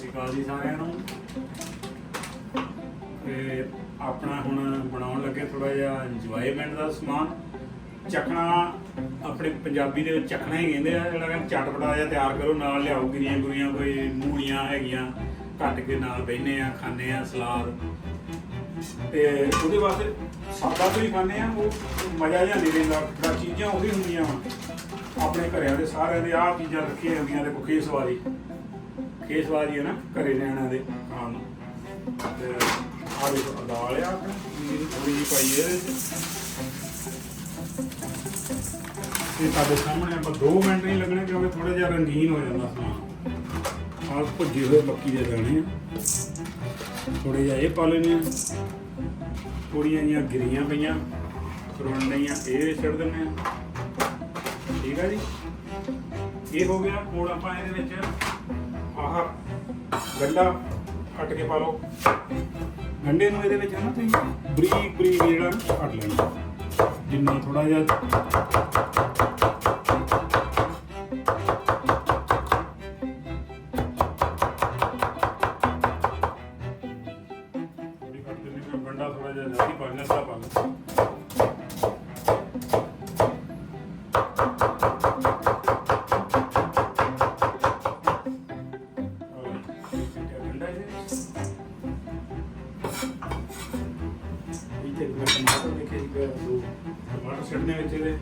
ਸ਼੍ਰੀ ਅਕਾਲ ਜੀ ਸਾਰਿਆਂ ਨੂੰ। ਤੇ ਆਪਣਾ ਹੁਣ ਬਣਾਉਣ ਲੱਗੇ ਥੋੜਾ ਜਿਹਾ ਇੰਜੋਇਮੈਂਟ ਦਾ ਸਮਾਨ। ਚਖਣਾ ਆਪਣੇ ਪੰਜਾਬੀ ਦੇ ਵਿੱਚ ਚਖਣਾ ਹੀ ਕਹਿੰਦੇ ਆ, ਜਿਹੜਾ ਕਿ ਚਟਪਟਾ ਜਿਹਾ ਤਿਆਰ ਕਰੋ, ਨਾਲ ਲਿਆਓ ਗਿਰੀਆਂ ਗੁਰੀਆਂ, ਕੋਈ ਮੂਲੀਆਂ ਹੈਗੀਆਂ ਕੱਟ ਕੇ ਨਾਲ ਬਹਿਨੇ ਆ, ਖਾਂਦੇ ਆ ਸਲਾਦ। ਤੇ ਉਹਦੇ ਵਾਸਤੇ ਸਾਦਾ ਤੋਂ ਹੀ ਖਾਂਦੇ ਆ, ਉਹ ਮਜ਼ਾ ਜਿਹਾ ਨਹੀਂ ਰਹਿੰਦਾ ਜਿਹੜਾ ਚੀਜ਼ਾਂ ਉਹੀ ਹੁੰਦੀਆਂ ਵਾ। ਆਪਣੇ ਘਰਿਆਂ ਦੇ ਸਾਰਿਆਂ ਦੇ ਆਹ ਚੀਜ਼ਾਂ ਰੱਖੀਆਂ ਹੁੰਦੀਆਂ ਤੇ ਖੇਸ ਵਾਲੀ ਖੇਸ ਵਾਲੀ ਹੈ ਨਾ ਘਰੇ ਲੈਣਾ ਦੇ ਖਾਣ ਨੂੰ। ਤੇ ਆਹ ਦੇਖੋ, ਦਾਲ ਆ ਥੋੜੀ ਜਿਹੀ ਪਾਈ ਇਹਦੇ ਵਿੱਚ। ਇਹ ਤੁਹਾਡੇ ਸਾਹਮਣੇ ਆਪਾਂ 2 ਮਿੰਟ ਨਹੀਂ ਲੱਗਣੇ ਕਿਉਂਕਿ ਥੋੜਾ ਜਿਹਾ ਰੰਗੀਨ ਹੋ ਜਾਂਦਾ ਸਮਾਨ। ਆਹ ਭੁੱਜੇ ਹੋਏ ਮੱਕੀ ਦੇ ਦਾਣੇ ਆ। ਥੋੜੇ ਜਿਹਾ ਇਹ ਪਾ ਲੈਣੇ ਆ ਥੋੜੀਆਂ ਜੀਆਂ ਗਿਰੀਆਂ ਪਈਆਂ ਰੋਣ ਇਹ ਛੱਡ ਦਿੰਦੇ ਆ ਠੀਕ ਆ ਜੀ? ਇਹ ਹੋ ਗਿਆ, ਹੁਣ ਆਪਾਂ ਇਹਦੇ ਵਿੱਚ ਆਹ ਗੰਡਾ ਕੱਟ ਕੇ ਪਾ ਲਓ। ਗੰਡੇ ਨੂੰ ਇਹਦੇ ਵਿੱਚ ਨਾ ਤੁਸੀਂ ਬਰੀਕ ਬਰੀਕ ਜਿਹੜਾ ਨਾ ਕੱਟ ਲੈਣਾ। ਜਿੰਨਾ ਥੋੜਾ ਜਿਹਾ ਟਮਾਟਰ ਦੇਖੇ ਟਮਾਟਰ ਛੱਡਨੇ ਵਿੱਚ ਇਹਦੇ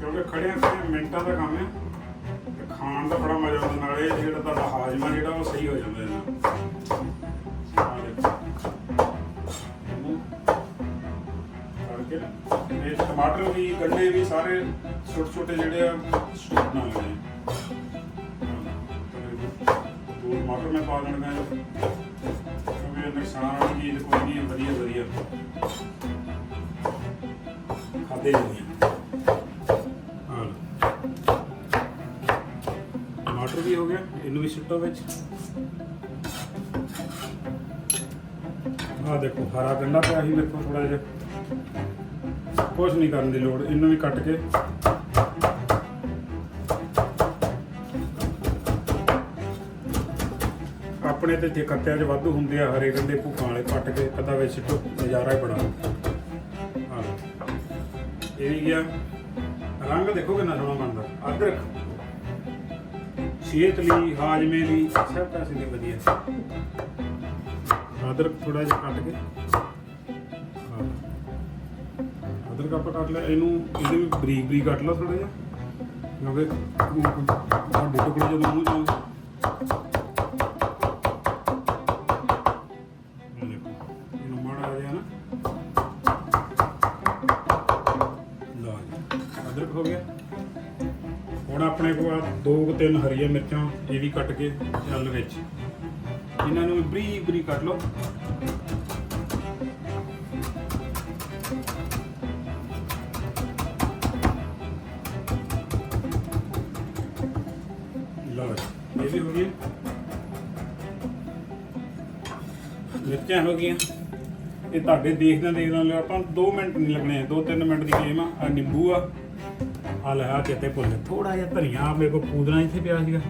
ਕਿਉਂਕਿ ਖੜਿਆਂ ਖੜਿਆਂ ਮਿੰਟਾਂ ਦਾ ਕੰਮ ਹੈ ਤੇ ਖਾਣ ਦਾ ਬੜਾ ਮਜ਼ਾ ਆਉਂਦਾ, ਨਾਲੇ ਜਿਹੜਾ ਤੁਹਾਡਾ ਹਾਜ਼ਮਾ ਜਿਹੜਾ ਉਹ ਸਹੀ ਹੋ ਜਾਂਦਾ ਇਹਦੇ। ਇਹ ਟਮਾਟਰ ਵੀ ਗੰਡੇ ਵੀ ਸਾਰੇ ਛੋਟੇ ਛੋਟੇ ਜਿਹੜੇ ਆ ਸਟੋਪ ਨਾਲ ਲੈਣੇ ਟਮਾਟਰ ਮੈਂ ਪਾ ਦੇਣਾ ਹੈ ਨੁਕਸਾਨ ਚੀਜ਼ ਕੋਈ ਨਹੀਂ, ਵਧੀਆ ਵਧੀਆ। ਖਾਦੇ ਜਾਂਦੀਆਂ ਟਮਾਟਰ ਵੀ ਹੋ ਗਿਆ, ਇਹਨੂੰ ਵੀ ਸਿੱਟੋ ਵਿੱਚ। ਆਹ ਦੇਖੋ, ਹਰਾ ਗੰਡਾ ਪਿਆ ਸੀ ਦੇਖੋ ਥੋੜਾ ਜਿਹਾ। ਕੁਝ ਨਹੀਂ ਕਰਨ ਦੀ ਲੋੜ, ਇਹਨੂੰ ਵੀ ਕੱਟ ਕੇ। ਆਪਣੇ ਤੇ ਜੇ ਕੱਤਿਆਂ 'ਚ ਵਾਧੂ ਹੁੰਦੇ ਆ ਹਰੇ ਗੰਡੇ ਭੁੱਖਾਂ ਵਾਲੇ ਪੱਟ ਕੇ ਕਦਾ ਵਿੱਚ ਸਿੱਟੋ ਨਜ਼ਾਰਾ ਹੀ ਬੜਾ ਹਾਂ ਇਹ ਵੀ ਗਿਆ ਰੰਗ ਦੇਖੋ ਕਿੰਨਾ ਸੋਹਣਾ ਬਣਦਾ ਅਦਰਕ ਸਿਹਤ ਲਈ ਹਾਜ਼ਮੇ ਲਈ ਸਭ ਪਾਸੇ ਲਈ ਵਧੀਆ ਅਦਰਕ ਥੋੜਾ ਜਿਹਾ ਕੱਟ ਕੇ। ਅਦਰਕ ਆਪਾਂ ਕੱਟ ਲਿਆ ਇਹਨੂੰ ਇਹਦੇ ਵੀ ਬਰੀਕ ਬਰੀਕ ਕੱਟ ਲਓ ਥੋੜਾ ਜਿਹਾ ਕਿਉਂਕਿ ਵੱਡੇ ਟੁਕੜੇ ਜਦੋਂ ਮੂੰਹ ਜਾਉਂਗੇ ਹੋ ਗਿਆ। ਹੁਣ ਆਪਣੇ ਕੋਲ ਦੋ ਕੁ ਤਿੰਨ ਹਰੀਆਂ ਮਿਰਚਾਂ, ਇਹ ਵੀ ਕੱਟ ਕੇ ਚੱਲ ਵਿੱਚ। ਇਹਨਾਂ ਨੂੰ ਬਰੀਕ ਬਰੀਕ ਕੱਟ ਲਓ। ਲਓ ਇਹ ਵੀ ਹੋ ਗਈ ਮਿਰਚਾਂ ਹੋ ਗਈਆਂ। ਇਹ ਤੁਹਾਡੇ ਦੇਖਦਿਆਂ ਦੇਖਦਿਆਂ ਆਪਾਂ 2 ਮਿੰਟ ਨਹੀਂ ਲੱਗਣੇ 2-3 ਮਿੰਟ ਦੀ ਗੇਮ ਆ। ਆ ਨਿੰਬੂ ਆ ਆ ਲੈ ਆ ਚੇਤੇ ਭੁੱਲ ਥੋੜਾ ਜਿਹਾ ਧਨੀਆ, ਮੇਰੇ ਕੋਲ ਪੂਦਨਾ ਇੱਥੇ ਪਿਆ ਸੀਗਾ।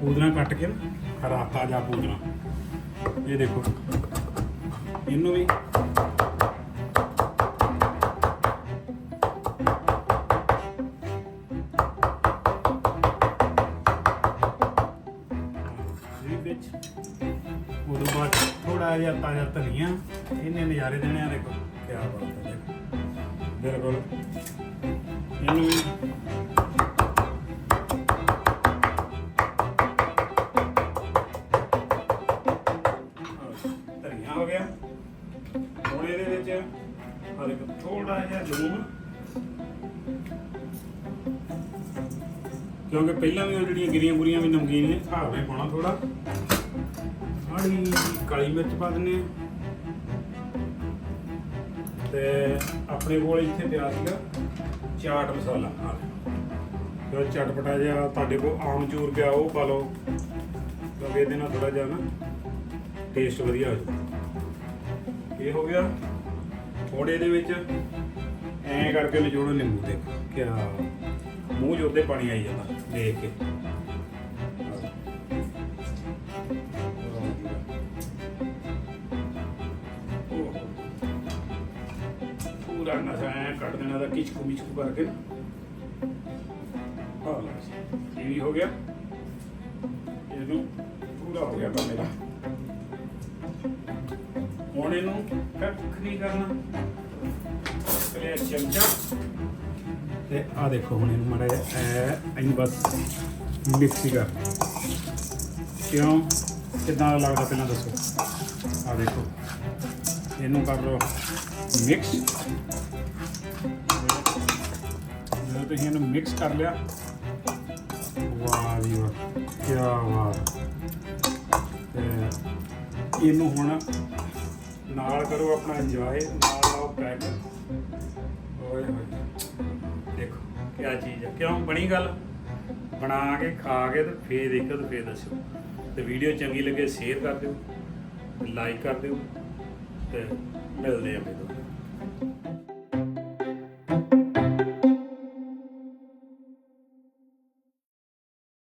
ਪੂਦਨਾ ਕੱਟ ਕੇ ਨਾ ਹਰਾ ਤਾਜ਼ਾ ਪੂਦਨਾ। ਇਹ ਦੇਖੋ, ਇਹਨੂੰ ਵੀ ਉਦੋਂ ਬਾਅਦ ਥੋੜਾ ਜਿਹਾ ਤਾਜ਼ਾ ਧਨੀਆ। ਇਹਨੇ ਨਜ਼ਾਰੇ ਦੇਣੇ ਆ, ਦੇਖੋ ਕੀ ਬਾਤ ਹੈ ਬਿਲਕੁਲ। ਇਹਨੂੰ ਵੀ ਧਨੀਆ ਹੋ ਗਿਆ। ਹੁਣ ਇਹਦੇ ਵਿੱਚ ਆ ਥੋੜਾ ਜਿਹਾ ਲੂਣ। ਕਿਉਂਕਿ ਪਹਿਲਾਂ ਵੀ ਉਹ ਜਿਹੜੀਆਂ ਗਿਰੀਆਂ ਗੁਰੀਆਂ ਵੀ ਨਮਕੀਨ ਨੇ, ਹਿਸਾਬ ਪਾਉਣਾ ਥੋੜਾ ਆੜੀ ਕਾਲੀ ਮਿਰਚ ਪਾ ਦਿੰਨੇ ਆ ਤੇ ਆਪਣੇ ਕੋਲ ਇੱਥੇ ਪਿਆ ਸੀਗਾ। ਚਾਟ ਮਸਾਲਾ ਆ ਜੋ ਚਟਪਟਾ ਜਿਹਾ, ਤੁਹਾਡੇ ਕੋਲ ਆਮਚੂਰ ਪਿਆ, ਉਹ ਪਾ ਲਓ। ਕਿਉਂਕਿ ਇਹਦੇ ਨਾਲ ਥੋੜਾ ਜਿਹਾ ਨਾ ਟੇਸਟ ਵਧੀਆ ਹੋ ਜਾਊ। ਇਹ ਹੋ ਗਿਆ ਥੋੜੇ ਇਹਦੇ ਵਿੱਚ। ਐਂ ਕਰਕੇ ਨਿਚੋੜੋ ਨਿੰਬੂ ਦੇ। ਕਿਆ? ਮੂੰਹ 'ਚ ਪਾਣੀ ਆਈ ਜਾਂਦਾ, ਦੇਖ ਕੇ। ਪੂਰਾ ਨਸ਼ਾ ਐ ਕੱਢ ਦੇਣਾ ਦਾ ਕਿਚਕੂ ਮਿਚਕੂ ਕਰਕੇ ਨਾ ਹਾਂ ਇਹ ਵੀ ਹੋ ਗਿਆ। ਇਹਨੂੰ ਪੂਰਾ ਹੋ ਗਿਆ ਕੰਮ ਮੇਰਾ ਹੁਣ ਇਹਨੂੰ ਕੱਖ ਨਹੀਂ ਕਰਨਾ। ਤੇ ਚਮਚਾ। ਤੇ ਆ ਦੇਖੋ ਹੁਣ ਇਹਨੂੰ ਮਾੜਾ ਜਿਹਾ ਐ ਬਸ ਮਿਕਸੀ ਕਰ। ਕਿਉਂ? ਕਿਦਾਂ ਦਾ ਲੱਗਦਾ ਪਹਿਲਾਂ ਦੱਸੋ। ਆ ਦੇਖੋ। ਇਹਨੂੰ ਕਰ ਲਓ ਮਿਕਸ। ਤੁਸੀਂ ਇਹਨੂੰ ਮਿਕਸ ਕਰ ਲਿਆ। ਵਾਹ ਜੀ ਵਾਹ ਕੀ ਬਾਤ। ਤੇ ਇਹਨੂੰ ਹੁਣ ਨਾਲ ਕਰੋ ਆਪਣਾ ਇੰਜੋਏ ਨਾਲ ਲਾਓ ਪੈਕ ਓਏ ਹੋਏ, ਦੇਖੋ ਕੀ ਚੀਜ਼ ਹੈ ਕਿਉਂ? ਬਣੀ ਗੱਲ? ਬਣਾ ਕੇ, ਖਾ ਕੇ ਤੇ ਫੇਰ ਦੇਖੋ ਤੇ ਫੇਰ ਦੱਸਿਓ। ਤੇ ਵੀਡੀਓ ਚੰਗੀ ਲੱਗੇ ਸ਼ੇਅਰ ਕਰ ਦਿਓ ਲਾਈਕ ਕਰ ਦਿਓ, ਤੇ ਮਿਲਦੇ ਆ ਫਿਰ।